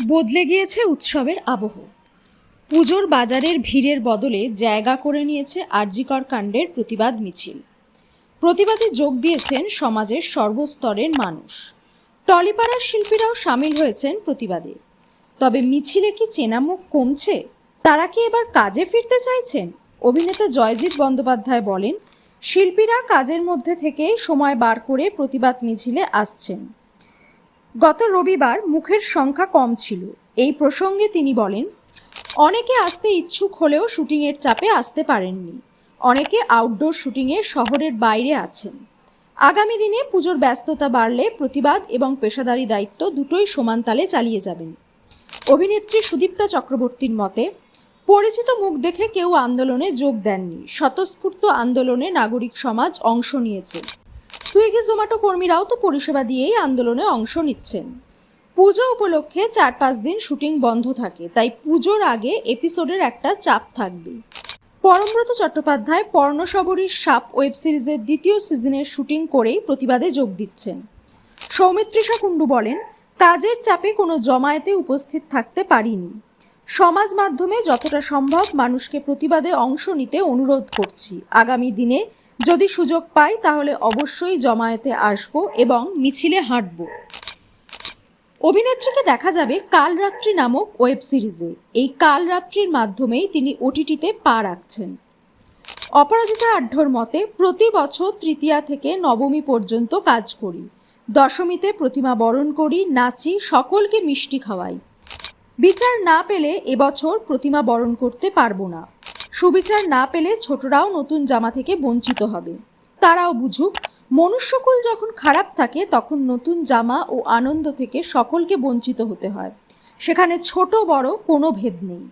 বদলে গিয়েছে উৎসবের আবহ। পুজোর বাজারের ভিড়ের বদলে জায়গা করে নিয়েছে আরজিকর কাণ্ডের প্রতিবাদ মিছিল। প্রতিবাদে যোগ দিয়েছেন সমাজের সর্বস্তরের মানুষ। টলিপাড়ার শিল্পীরাও সামিল হয়েছেন প্রতিবাদে। তবে মিছিলে কি চেনামুখ কমছে? তারা কি এবার কাজে ফিরতে চাইছেন? অভিনেতা জয়জিৎ বন্দ্যোপাধ্যায় বলেন, শিল্পীরা কাজের মধ্যে থেকে সময় বার করে প্রতিবাদ মিছিলে আসছেন। গত রবিবার মুখের সংখ্যা কম ছিল। এই প্রসঙ্গে তিনি বলেন, অনেকে আসতে ইচ্ছুক হলেও শুটিংয়ের চাপে আসতে পারেননি। অনেকে আউটডোর শুটিংয়ে শহরের বাইরে আছেন। আগামী দিনে পুজোর ব্যস্ততা বাড়লে প্রতিবাদ এবং পেশাদারি দায়িত্ব দুটোই সমান তালে চালিয়ে যাবেন। অভিনেত্রী সুদীপ্তা চক্রবর্তীর মতে, পরিচিত মুখ দেখে কেউ আন্দোলনে যোগ দেননি। স্বতঃস্ফূর্ত আন্দোলনে নাগরিক সমাজ অংশ নিয়েছে। সুইগি জোম্যাটো কর্মীরাও তো পরিষেবা দিয়েই আন্দোলনে অংশ নিচ্ছেন। পুজো উপলক্ষে চার পাঁচ দিন শুটিং বন্ধ থাকে, তাই পুজোর আগে এপিসোডের একটা চাপ থাকবে পরমব্রত চট্টোপাধ্যায় পর্ণসবরীর সাপ ওয়েব সিরিজের দ্বিতীয় সিজনের শুটিং করেই প্রতিবাদে যোগ দিচ্ছেন। সৌমিত্রিষা কুণ্ডু বলেন কাজের চাপে কোনো জমায়েতে উপস্থিত থাকতে পারিনি। সমাজ মাধ্যমে যতটা সম্ভব মানুষকে প্রতিবাদে অংশ নিতে অনুরোধ করছি। আগামী দিনে যদি সুযোগ পাই তাহলে অবশ্যই জমায়েতে আসব এবং মিছিলে হাঁটব। অভিনেত্রীকে দেখা যাবে কালরাত্রি নামক ওয়েব সিরিজে। এই কালরাত্রির মাধ্যমেই তিনি ওটিটিতে পা রাখছেন। অপরাজিতা আঢ্যর মতে, প্রতি বছর তৃতীয়া থেকে নবমী পর্যন্ত কাজ করি। দশমীতে প্রতিমা বরণ করি, নাচি, সকলকে মিষ্টি খাওয়াই। বিচার না পেলে এবছর প্রতিমা বরণ করতে পারব না। সুবিচার না পেলে ছোটরাও নতুন জামা থেকে বঞ্চিত হবে। তারাও বুঝুক, মনুষ্যকুল যখন খারাপ থাকে, তখন নতুন জামা ও আনন্দ থেকে সকলকে বঞ্চিত হতে হয়। সেখানে ছোট বড় কোনো ভেদ নেই।